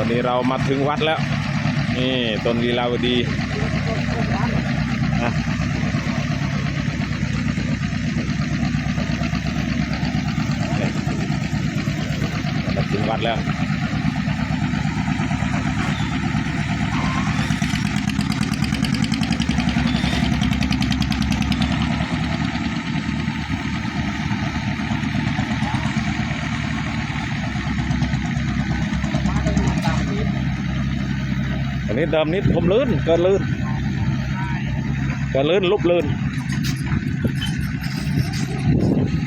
อนนี้เรามาถึงวัดแล้ว นี่ต้นลีลาวดีนะมาถึงวัดแล้ว นนี้เดิมนี้ผมลื่นเกินลื่นเกินลื่นลุบลื่น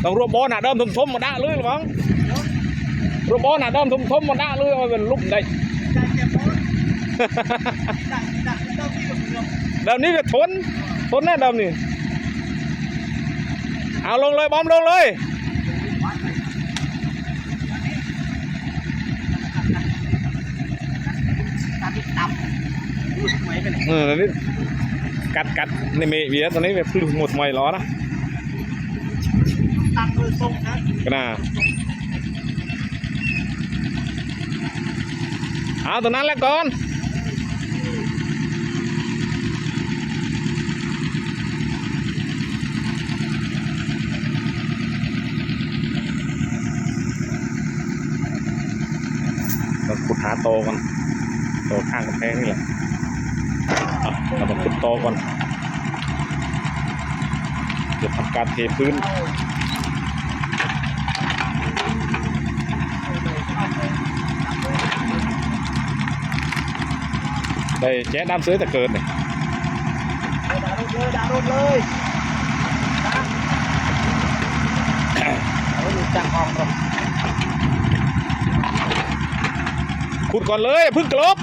ต้องรวบบอลหนาเดิมทุ่มทุ่มมาด่าเลยหรือมั้งรวบบอลหนาเดิมทุ่มทุ่มมาด่าเลยเอาเป็นลุบได้เดิมนี้ก็ทนทนแน่เดิมนี่เอาลงเลยบอมลงเลย เออตอนนี้กัดกัดในเมเวียตอนนี้แบบหมดไม่ล้อนะตังมือทรงนะก็น่าเอาตอนนั้นแหละก่อนเราขุดหาโตก่อนโตข้างกำแพงนี่แหละ เอาเรามาขุดโตก่อนจะทำการเทพื้นได้แจ๊ดน้ำซื้อแต่เกินเนี่ยดารุดเลยดารุดเลยเอาอยู่จังออกก่อนขุดก่อนเลยอย่าเพึ่งกลบ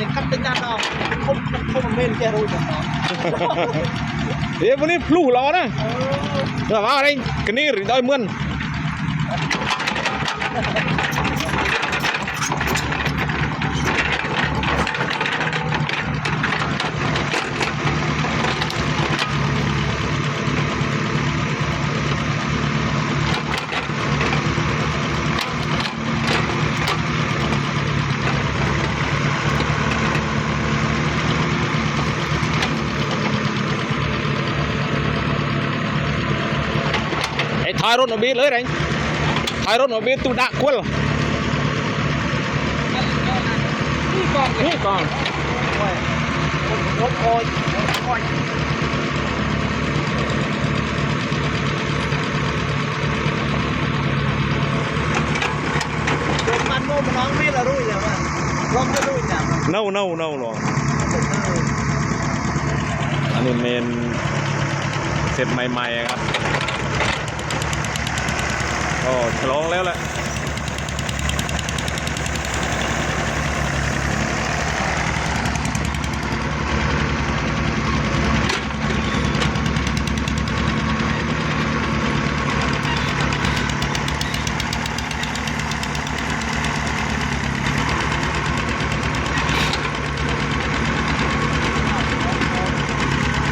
แล้วเราเนี่ยคัดเป็นงานออกคมคมเมนแกรู้จังเนาะเดี๋ยววันนี้พลู่รอนะ เออ แต่ว่าอะไรกันนี่หรือได้เมื่อนไอ้ท้ายรถหนบีเลยไรท้ายรถหนบีตูดะกควลนี่ก่อนนี่ก่อนโอ้ยรถโอยโอยโดนมันโน้มน้องไม่ละรุ่ยแล้วว่าลองจะรุ่ยเนี่ยเน่าเน่าเน่าหรออันนี้เมนเสร็จใหม่ๆครับ ก็ฉลองแล้วแหละ โยมแม่งจะตายเรื่องไง นะ โยมจะตายเรื่องไงสิบสอง นะ เราใหญ่น้อยตา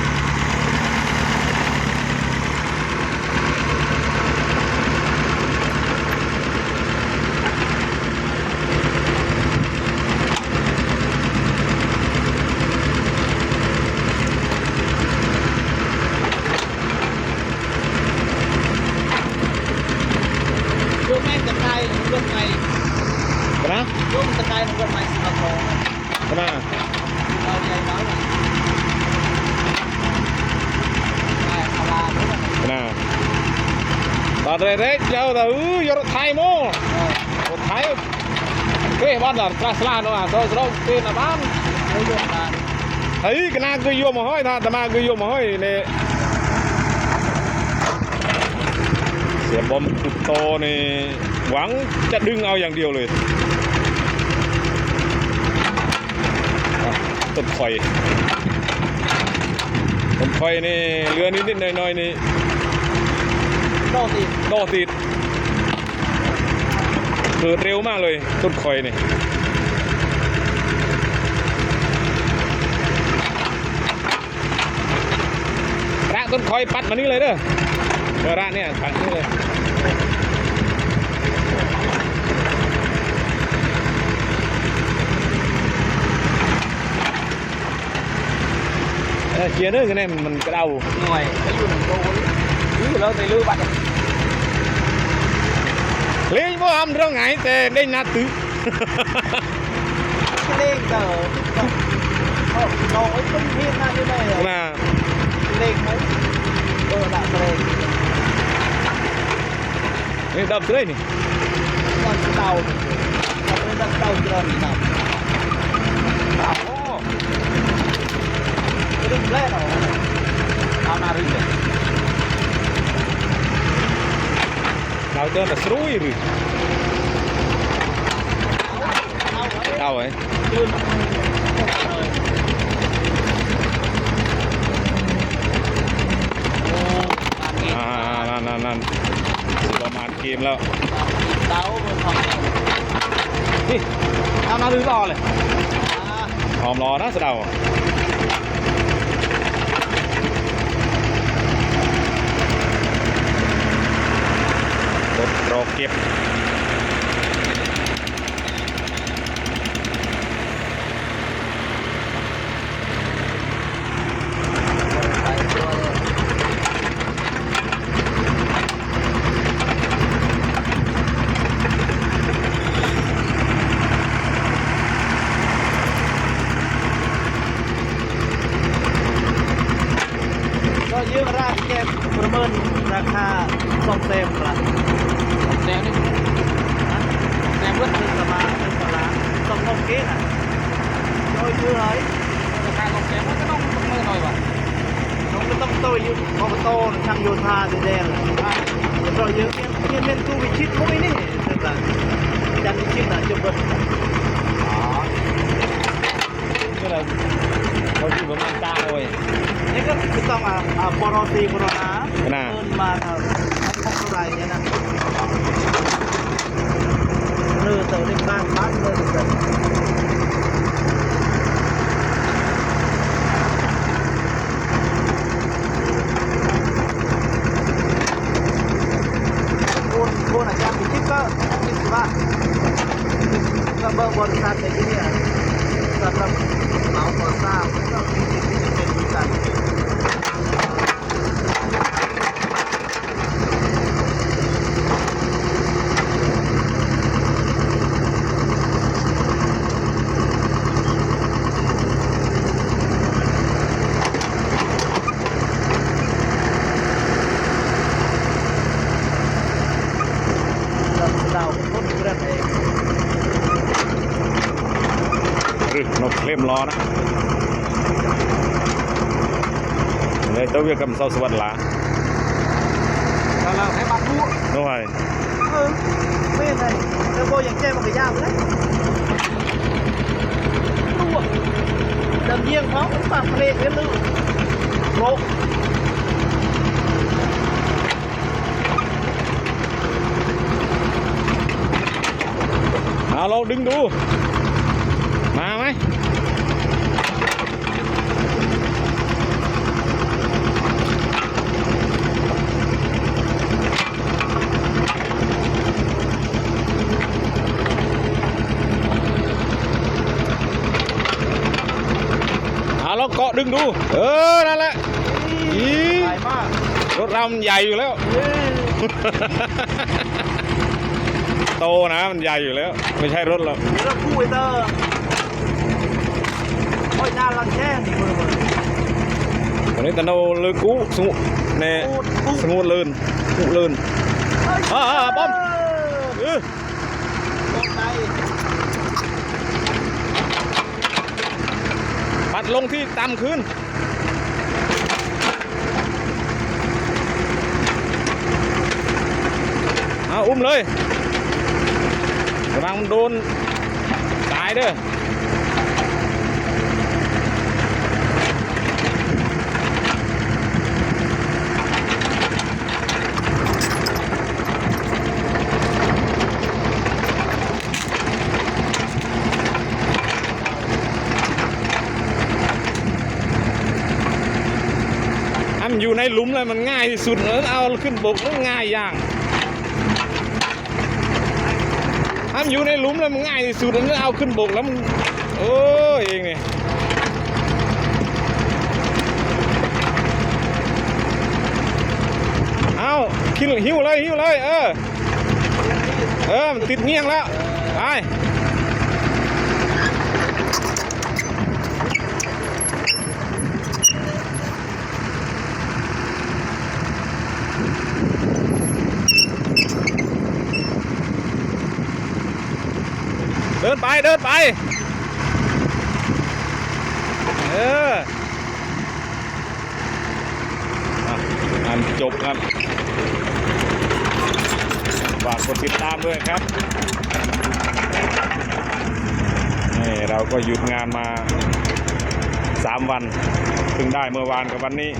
ย พลาด้วยนะตอนแรกๆเจ้าแต่เออยรถไทยโม่รถไทยเฮ้ยบ้านหลังกลาสลาโน่ะโดยเราเป็นอะบ้านไม่ยอมกันเฮ้ยกนาคือโยมมาห้อยท่าแต่มาคือโยมมาห้อยเนี่ หวังจะดึงเอาอย่างเดียวเลยต้นคอยต้นคอยนี่เรือนิดนิดหน่อยหนี่โดติดโดติดเกิดเร็วมากเลยต้นคอยนี่ระต้นคอยปัดมานี่เลยเด้อระเนี่ยปัดนี่เลย เออเกียร์เนื้อกันเนี่ยมันกระเดาหน่วยจะอยู่หนึ่งโลนี่เราในลือบัตรเลี้ยงพ่ ดึงแรกเหรอเอานาริเลยเราเจอแต่สรุยหรือเอาเอาเอาไว้ยืนอ่านั่นนั่นนั่นประมาณเกมแล้วเต้าบนของนี่เอานาริรอเลยหอมรอนะสะเดา รถรอ เก็บ ไปตัวเลย ก็ยืมราคาแกประเมินราคาสองเซมละ แซมนี่ แซมเพื่อนประมาณหนึ่งล้านสองโมงเก๊น่ะโดยคือไร ราคาของแซมมันก็ต้องต้องมือหน่อยว่ะ น้องก็ต้องโตอยู่อบต ช่างโยธาสีแดงเลยเราเยอะเนี่ยเป็นตู้วิชิตพวกนี้นี่ใช่ปะจันวิชิตอะจบหมดนี่แหละเราอยู่ประมาณเก้าเลยนี่ก็คือต้องอะอ่าปรตีปรนาน่ะเงินมาอะพกเท่าไหรเนี่ยนะเรือเต่าในบ้านบ้านเลยแบบ คุณคุณอาจารย์พิชิตก็คิดว่าก็เบอร์บริษัทในที่นี่สำหรับเหมาก่อสร้างก็มีสิทธิ์ที่จะเป็นบริษัท เราเราคนเรื่องเอง หรือนก เล่มรอนะเลยตัวเวียกำเศร้าสวัสดิ์หลาเราเราให้มาพูดด้วยเออไม่ยังไงแล้วโบยังแจ้งมันก็ยากเลยตัวดำเยี่ยงเขาปากทะเลเลี้ยงลูกโรค เอาเราดึงดู มาไหมเอาเราเกาะ ดึงดู เออ นั่นแหละอีใหญ่มากรถเรามันใหญ่อยู่แล้วเย้โตนะมันใหญ่อยู่แล้ว ไม่ใช่รถเราเดี๋ยวเราพูดไอ้เตอร์โอ้ยน่ารังแค่นี่มือมือวันนี้ตะโนเลยกูสมุเน่พูดพูดสมุดลื่นกูลื่นอ่าอ่าป้อมเออ ตรงไหน ปัด ลงที่ต่ำขึ้น เอาอุ้มเลยระวังมันโดนตายเด้ออันอยู่ ในห ลุมเลยมันง่ายที่สุดเออเอาขึ้นบกแล้วง่ายอย่างถ้าอยู่ในหลุมเลยมันง่ายที่สุดแล้วเอาขึ้นบกแล้วมันโอ้ยเองนี่เอาขึ้นหิ้วเลยหิ้วเลยเออเออมันติดเงี้ยงแล้วไป เดินไปเดินไป เอออะอันจบครับฝากกดติดตามด้วยครับนี่เราก็หยุดงานมา 3 วันเพิ่งได้เมื่อวานกับวันนี้